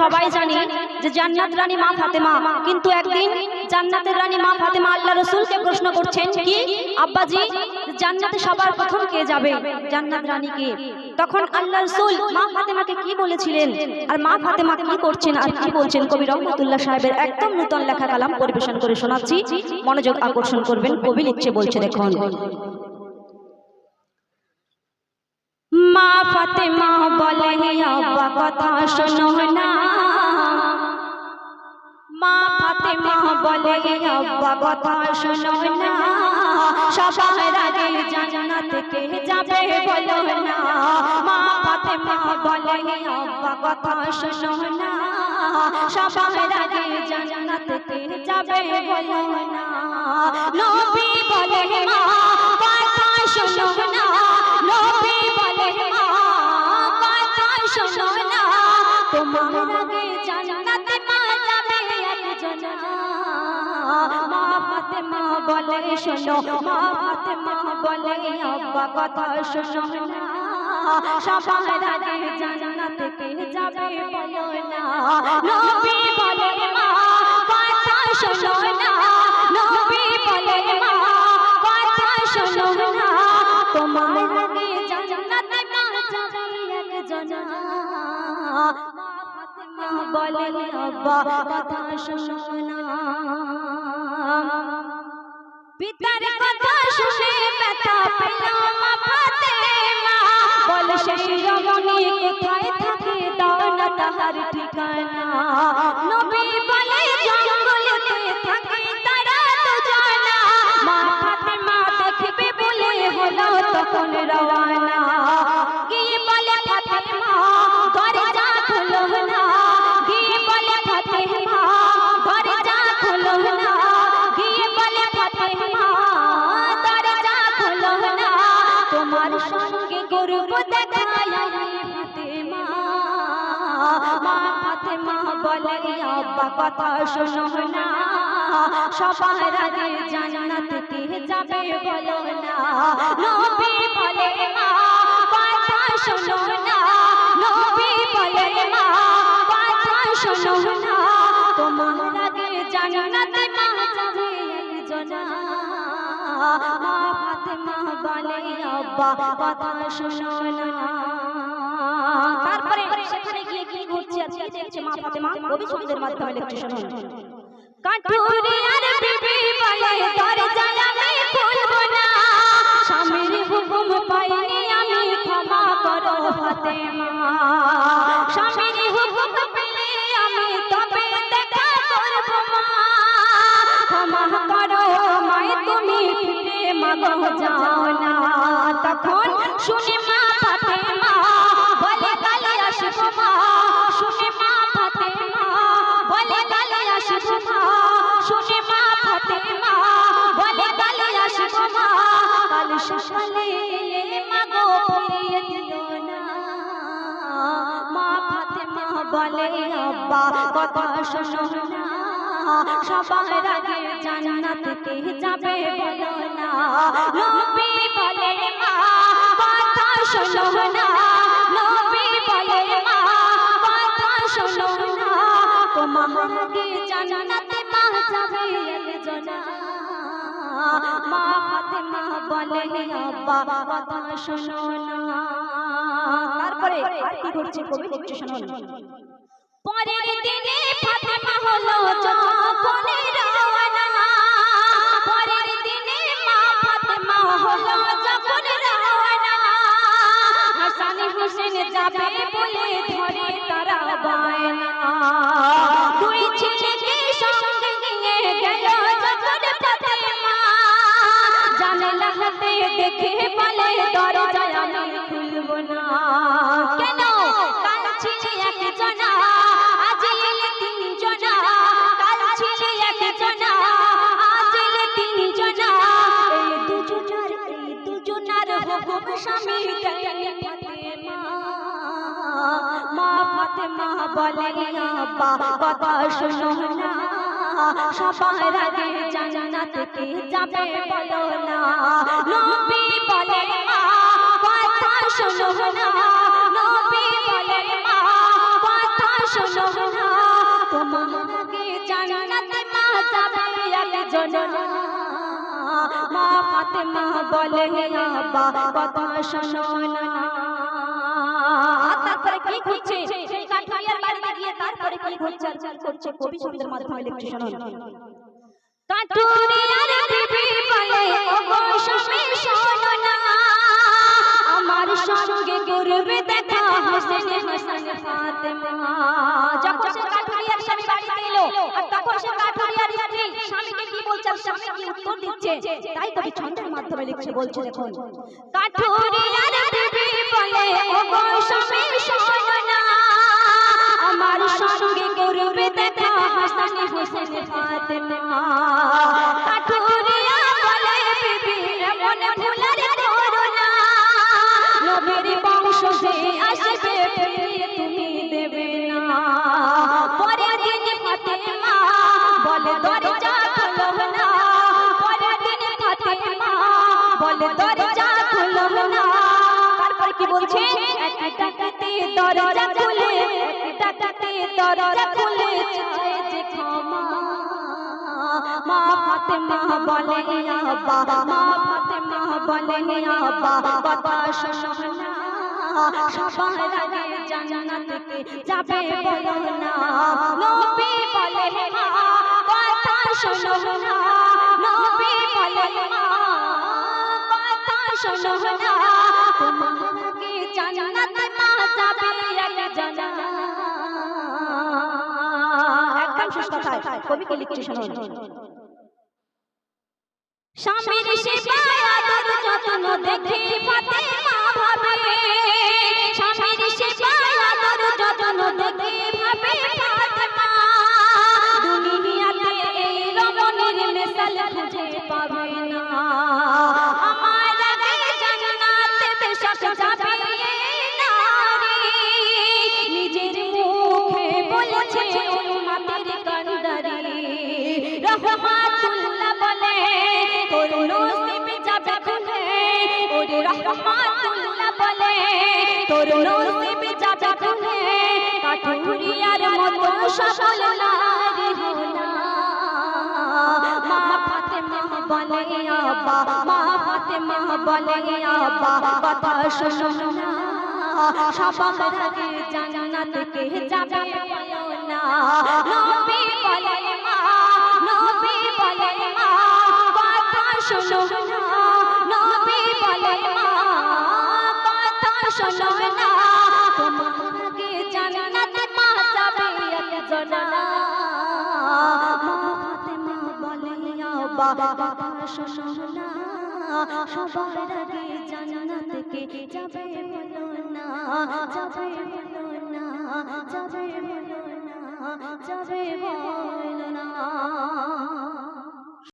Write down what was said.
সবাই জানি যে জান্নাত রানী মা ফাতেমা। কিন্তু একদিন জান্নাতের রানী মা ফাতেমা আল্লাহ রসুলকে প্রশ্ন করছেন, কি? আব্বাজি, জান্নাতে সবার প্রথম কে যাবে? জান্নাত রানী কে? তখন আল্লাহ রসুল মা ফাতেমাকে কি বলেছিলেন? আর মা ফাতেমা কি করছেন আর কি বলছেন? কবি রহমতুল্লাহ সাহেবের একদম নূতন লেখা কালাম পরিবেশন করে শোনাচ্ছি। মনোযোগ আকর্ষণ করবেন, কবি লিখছে বলছে দেখুন। মা ফাতেমা বলে আব্বা, কথা শোনো না। মা ফাতেমা বলে আব্বা, কথা শোনো না। সবার আগে জান্নাত কে যাবে বলো না। মা ফাতেমা বলে আব্বা, কথা শোনো না। সবার আগে জান্নাত কে যাবে বলো না। নবী বলে মা তোমার আগে জান্নাতে মা যাবে একজন মা ফাতেমা বলে, শোনো, মা ফাতেমা বলে, আব্বা কথা শোনো না। সবার আগে জান্নাতে কে যাবে বলো না। নবী বলে, মা, কথা শোনো না। নবী বলে, মা, কথা শোনো না। তোমার আগে জান্নাতে মা যাবে একজন বলে পিতার কথা শুনে ব্যথা পেল মা। ফাতেমা বল সেই রমণী, কোথায় থাকে দাও না তাহার ঠিকানা? নবী সঙ্গে গরুব দেখাই মা বলে আব্বা, কথা শোনো না। সবার আগে জান্নাতে যাবে বলো না। শোনো না। তোমার আগে জান্নাতে বলে আব্বা, কথা শোনো তারপরে সেখানে গিয়ে কি ঘটছে? আজকে দেখছে মা ফাতেমা কবি ছন্দের মাধ্যমে লিখছে শুনুন কাঠুরি আর বিবি বলে হুকুম পাইনি আমি তবে দেখা করব মা। ক্ষমা করো তুমি ফিরে মাগো যাও না তখন শুনে মা ফাতেমা বলে, কালে আসব মা। শুনে মা ফাতেমা বলে আসব মা। শুনে মা ফাতেমা বলে আসব মা। কাল সকালে মাগো দিও না। মা ফাতেমা বলে, আব্বা, কথা শোনো না। সবার আগে জান্নাতে যাবে বলো না নবী বলে মা কথা শোনো না নবী বলে মা কথা শোনো না তোমার আগে জান্নাতে মা যাবে মা ফাতেমা বলে আব্বা কথা শোনো না তারপরে কি ঘটছে কবি লিখছে শুনুন পরের দিনে ফাতেমা হলো যখন রওনা। পরের দিনে মা ফাতেমা হলো যখন রওনা। হাসান হোসেন যাবে দেখে বলে, দরজায় আমি খুলব না। ফাতেমা বলে, আব্বা, কথা শোনো না। সবার আগে জান্নাতে যাবে বলো না। নবী বলে, মা, কথা শোনো না। নবী বলে, মা, কথা শোনো না। তোমার আগে মা যাবে মা, ফাতেমা বলে, আব্বা, কথা শোনো না। কি ঘটছে আর কি করছে, কবি শব্দের মাধ্যমে লিখছে শুনুন কাঠুরিয়ার বিবি বলে ও শোনো না আমার সঙ্গে করবে দেখা, হোসেন হোসেন ফাতেমা। যখন সে কাঠুরিয়ার স্বামী বাড়িতে এলো, আর তখন সে কাঠুরিয়ার স্ত্রী স্বামীকে কি বলছে, আর স্বামী কি উত্তর দিচ্ছে? তাই কবি ছন্দের মাধ্যমে লিখছে, বলছে দেখুন। কাঠুরিয়ার বিবি বলে ও গো শোনো বলে দরজা খোলো না। পরের দিন ফাতেমা বলে দরজা খোলো না। তারপর কি বলছে? টাকাতে দরজা খুলে টাকাতে দরজা খুলে চায় যে ক্ষমা। মা ফাতেমা বলে আব্বা। মা ফাতেমা বলে আব্বা। কথা শোনো সবার আগে জান্নাতে যাবে বলো না। শোনো না নবী বলে মা কথা শোনো না। তোমার আগে মা যাবে একজন একদম শেষ কথায় কবি কি লিখছে স্বামীর আদর যত্ন দেখে ফাতেমা ভাবে স্বামীর রহমাতুল্লাহ বলে, তোর নসিব যাবে খুলে ওরে রহমাতুল্লাহ বলে, তোর নসিব যাবে খুলে কাঠুরিয়ার মতো সফল নারী হলা মা ফাতেমা বলে, আব্বা শোনো না, নবী বলে মা, কথা শোনো না। তোমার আগে জান্নাত মা যাবে একজন না। ফাতেমা বলে বাবা কথা শোনো না। সবার আগে জান্নাত কে যাবে বলো না, যাবে বলো না, যাবে বলো না, যাবে বলো না।